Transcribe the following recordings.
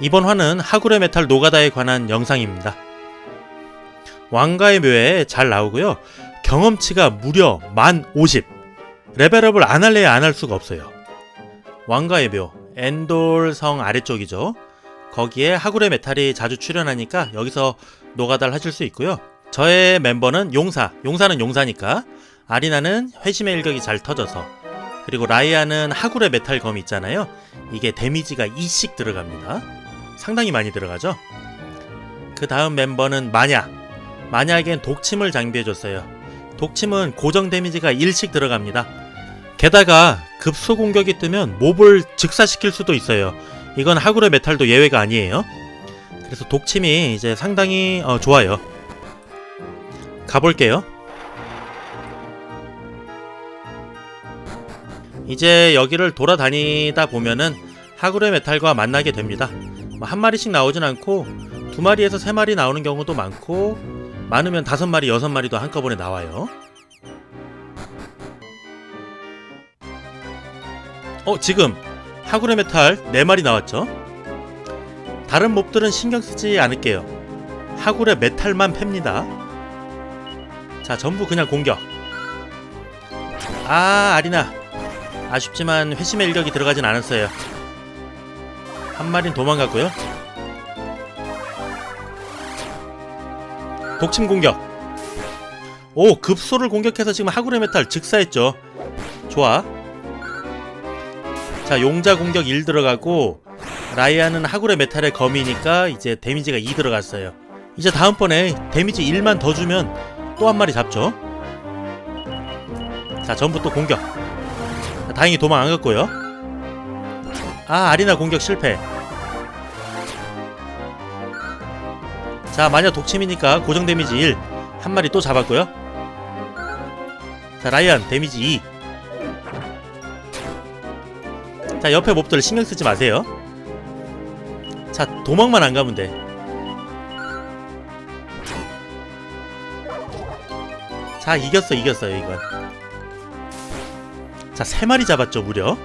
이번 화는 하구레 메탈 노가다에 관한 영상입니다. 왕가의 묘에 잘 나오고요. 경험치가 무려 만 50. 레벨업을 안 할래야 안 할 수가 없어요. 왕가의 묘, 엔돌성 아래쪽이죠. 거기에 하구레 메탈이 자주 출연하니까 여기서 노가다를 하실 수 있고요. 저의 멤버는 용사, 용사는 용사니까 아리나는 회심의 일격이 잘 터져서 그리고 라이아는 하구레 메탈 검이 있잖아요. 이게 데미지가 2씩 들어갑니다. 상당히 많이 들어가죠. 그 다음 멤버는 마냐. 마냐에겐 독침을 장비해줬어요. 독침은 고정 데미지가 1씩 들어갑니다. 게다가 급소 공격이 뜨면 몹을 즉사시킬 수도 있어요. 이건 하구레 메탈도 예외가 아니에요. 그래서 독침이 이제 상당히 어, 좋아요. 가볼게요. 이제 여기를 돌아다니다 보면은 하구레 메탈과 만나게 됩니다. 뭐한 마리씩 나오진 않고 두 마리에서 세 마리 나오는 경우도 많고 많으면 다섯 마리, 여섯 마리도 한꺼번에 나와요. 어, 지금 하구레 메탈 네 마리 나왔죠? 다른 몹들은 신경 쓰지 않을게요. 하구레 메탈만 팹니다. 자, 전부 그냥 공격. 아, 아리나. 아쉽지만 회심의 일격이 들어가진 않았어요. 한 마린 도망갔고요. 독침 공격. 오, 급소를 공격해서 지금 하구레 메탈 즉사했죠. 좋아. 자, 용자 공격 1 들어가고 라이아는 하구레 메탈의 검이니까 이제 데미지가 2 들어갔어요. 이제 다음번에 데미지 1만 더 주면 또 한 마리 잡죠. 자, 전부 또 공격. 자, 다행히 도망 안 갔고요. 아, 아리나 공격 실패. 자, 마녀 독침이니까 고정 데미지 1. 한 마리 또 잡았고요. 자, 라이언 데미지 2. 자, 옆에 몹들 신경 쓰지 마세요. 자, 도망만 안 가면 돼. 자, 이겼어, 이겼어요, 이건. 자, 세 마리 잡았죠, 무려.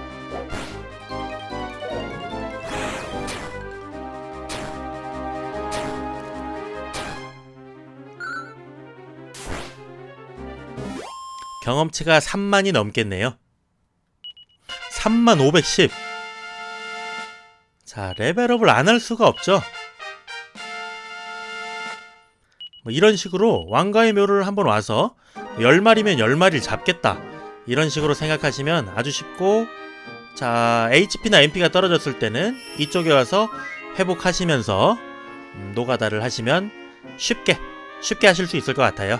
경험치가 3만이 넘겠네요. 3만 510. 자, 레벨업을 안 할 수가 없죠. 뭐 이런 식으로 왕가의 묘를 한번 와서 10마리면 10마리를 잡겠다. 이런 식으로 생각하시면 아주 쉽고 자, HP나 MP가 떨어졌을 때는 이쪽에 와서 회복하시면서 음, 노가다를 하시면 쉽게 쉽게 하실 수 있을 것 같아요.